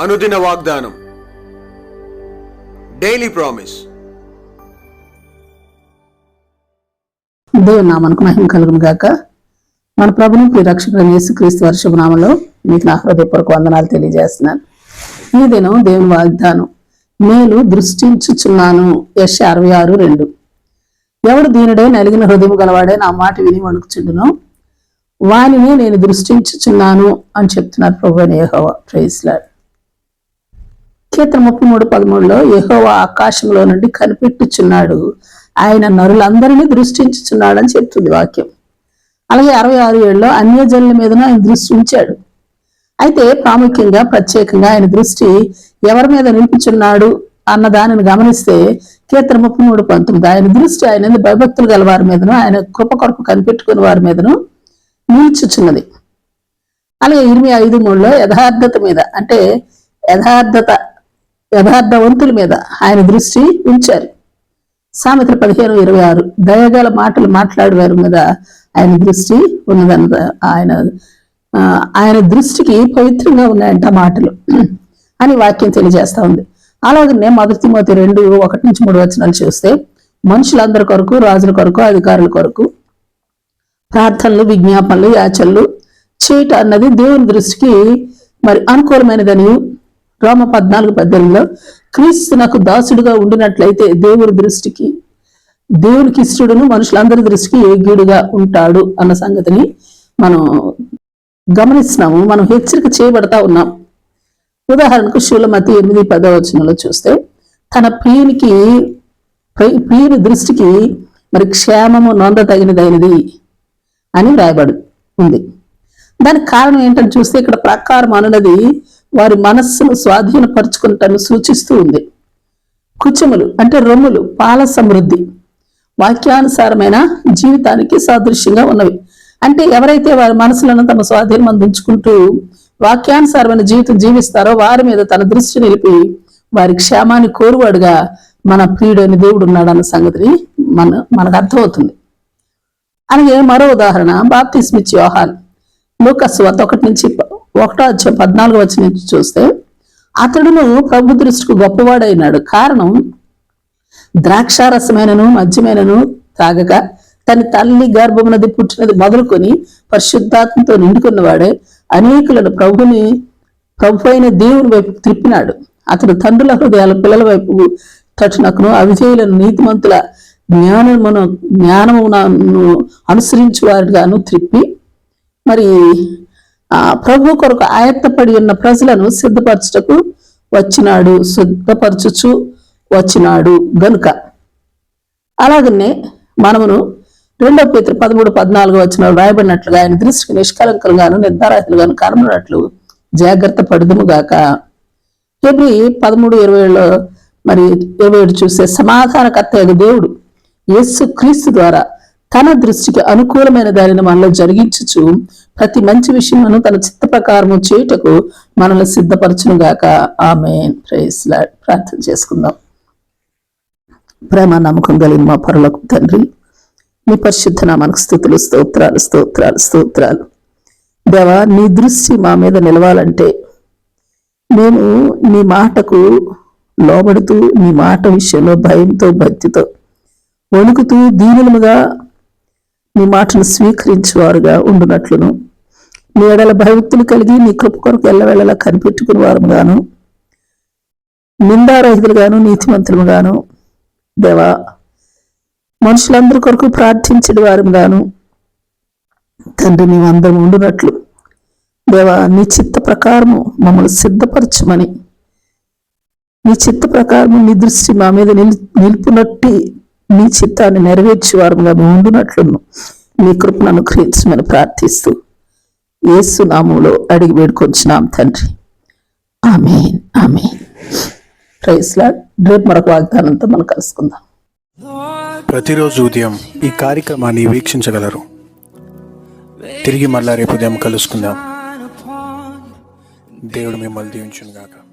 అనుదిన వాగ్దానం. Daily promise దేవుని నామానికి మహిమ కలుగును గాక. మన ప్రభుని ప్రియ రక్షకుడు యేసుక్రీస్తు వర్షపు నామంలో మీకు నా హృదయపూర్వక వందనాలు తెలియజేస్తున్నాను. ఈ దినం దేవుని వాగ్దానం. నేను దృష్టించుచున్నాను. యశ అరవై ఆరు రెండు. ఎవడు దీనుడే నలిగిన హృదయం గలవాడే నా మాట విని వణుకుచుండును వానిని నేను దృష్టించుచున్నాను అని చెప్తున్నారు ప్రభు నేహవ ప్రైజ్లాడ్ కీర్తన ముప్పై మూడు పదమూడులో యహోవా ఆకాశంలో నుండి కనిపెట్టుచున్నాడు. ఆయన నరులందరినీ దృష్టించుచున్నాడు అని చెప్తుంది వాక్యం. అలాగే అరవై ఆరు ఏళ్ళలో అన్యజనుల మీదను ఆయన దృష్టి ఉంచాడు. అయితే ప్రాముఖ్యంగా ప్రత్యేకంగా ఆయన దృష్టి ఎవరి మీద నిలిపించున్నాడు అన్న దానిని గమనిస్తే కీర్తన ముప్పై మూడు పంతొమ్మిది ఆయన దృష్టి ఆయన భయభక్తులు గల వారి మీదను ఆయన కృప కొరకు కనిపెట్టుకుని వారి మీదను నిలిచుచున్నది. అలాగే ఇరవై ఐదు మూడులో యథార్థత మీద అంటే యథార్థత యథార్థవంతుల మీద ఆయన దృష్టి ఉంచారు. సామెతలు పదిహేను ఇరవై ఆరు దయగల మాటలు మాట్లాడే వారి మీద ఆయన దృష్టి ఉన్నదన్న ఆయన ఆయన దృష్టికి పవిత్రంగా ఉన్నాయంట మాటలు అని వాక్యం తెలియజేస్తా ఉంది. అలాగనే మొదటి మోతి రెండు ఒకటి నుంచి మూడు వచనాలు చూస్తే మనుషులందరి కొరకు రాజుల కొరకు అధికారుల కొరకు ప్రార్థనలు విజ్ఞాపనలు యాచనలు చేయట అన్నది దేవుని దృష్టికి మరి అనుకూలమైనదని రోమ పద్నాలుగు పద్దెనిమిదిలో క్రీస్తు నాకు దాసుడుగా ఉండినట్లయితే దేవుడి దృష్టికి దేవునికి ఇష్టడును మనుషులందరి దృష్టికి యోగ్యుడుగా ఉంటాడు అన్న సంగతిని మనం గమనిస్తున్నాము మనం హెచ్చరిక చేయబడతా ఉన్నాం. ఉదాహరణకు శూలమతి ఎనిమిది పదో వచనంలో చూస్తే తన ప్రియునికి ప్రియుని దృష్టికి మరి క్షేమము నొందతగినదైనది అని రాయబడి ఉంది. దానికి కారణం ఏంటని చూస్తే ఇక్కడ ప్రకారం అనున్నది వారి మనస్సును స్వాధీనపరుచుకుంటాను సూచిస్తూ ఉంది. కుచములు అంటే రొమ్ములు పాల సమృద్ధి వాక్యానుసారమైన జీవితానికి సాదృశ్యంగా ఉన్నవి. అంటే ఎవరైతే వారి మనసులను తమ స్వాధీనం అందించుకుంటూ వాక్యానుసారమైన జీవితం జీవిస్తారో వారి మీద తన దృష్టి నిలిపి వారి క్షేమాన్ని కోరువాడుగా మన ప్రియుడైన దేవుడు ఉన్నాడన్న సంగతిని మన మనకు అర్థమవుతుంది. అలాగే మరో ఉదాహరణ బాప్తిస్మిచ్ యోహాన్. లూకస్ వద్ద ఒకటి నుంచి ఒకటో వచ్చే పద్నాలుగు వచ్చిన చూస్తే అతడును ప్రభు దృష్టికి గొప్పవాడైనాడు. కారణం ద్రాక్షారసమైనను మద్యమైనను తాగక తన తల్లి గర్భమునది పుట్టినది మొదలుకొని పరిశుద్ధాత్మతో నిండుకున్నవాడే అనేకులను ప్రభుని ప్రభు అయిన దేవుని వైపు త్రిప్పినాడు అతడు తండ్రుల హృదయాల పిల్లల వైపు తట్టునకును అవిధేయులను నీతిమంతుల జ్ఞానమును జ్ఞానమును అనుసరించు వారిగాను త్రిప్పి మరి ప్రభు కొరకు ఆయత్తపడి ఉన్న ప్రజలను సిద్ధపరచుటకు వచ్చినాడు సిద్ధపరచుచు వచ్చినాడు గనుక. అలాగనే మనమును రెండో పేతురు పదమూడు పద్నాలుగు వచ్చిన రాయబడినట్లుగా ఆయన దృష్టికి నిష్కలంకలుగాను నిర్ధారాతులుగాను కనబడినట్లు జాగ్రత్త పడుదుముగాక ఫిబ్రి పదమూడు ఇరవై ఏడులో మరి ఇరవై ఏడు చూసే సమాధానకర్త దేవుడు యేసు క్రీస్తు ద్వారా తన దృష్టికి అనుకూలమైన దానిని మనలో జరిగించుచు ప్రతి మంచి విషయమును తన చిత్త ప్రకారము చేయుటకు మనల్ని సిద్ధపరచునుగాక ఆమె ప్రార్థన చేసుకుందాం. ప్రేమ నమ్మకం కలిగిన మా పరులకు తండ్రి నీ పరిశుద్ధ నామానికి స్థుతులు స్తోత్రాలు స్తోత్రాలు స్తోత్రాలు. దేవా నీ దృష్టి మా మీద నిలవాలంటే మేము నీ మాటకు లోబడుతూ నీ మాట విషయంలో భయంతో భక్తితో వణుకుతూ దీనులుగా నీ మాటను స్వీకరించేవారుగా ఉండునట్లును. నీ ఎడల భయభక్తులు కలిగి నీ కృప కొరకు ఎల్లవెళ్ళలా కనిపెట్టుకుని వారుగాను నిందారహితులుగాను నీతిమంతులుగాను దేవా మనుషులందరి కొరకు ప్రార్థించిన వారుగాను తండ్రి నీవందరం ఉండునట్లు. దేవా నీ చిత్త ప్రకారము మమ్మల్ని సిద్ధపరచమని. నీ చిత్త ప్రకారము నీ దృష్టి మా మీద నిల్ నిలుపునట్టి నీ చిత్తాన్ని నెరవేర్చేవారుగా మేము ఉండునట్లును. నీ కృపను అనుగ్రహించమని ప్రార్థిస్తూ ఏసునామంలో అడిగి వేడుకొంచున్నాం తండ్రి. Amen amen. రైస్లా రేపు మరొక వాగ్దానంతో మనం కలుసుకుందాం. ప్రతిరోజు ఉదయం ఈ కార్యక్రమాన్ని వీక్షించగలరు. తిరిగి మళ్ళా రేపు ఉదయం కలుసుకుందాం. దేవుడు మిమ్మల్ని దీవించును గాక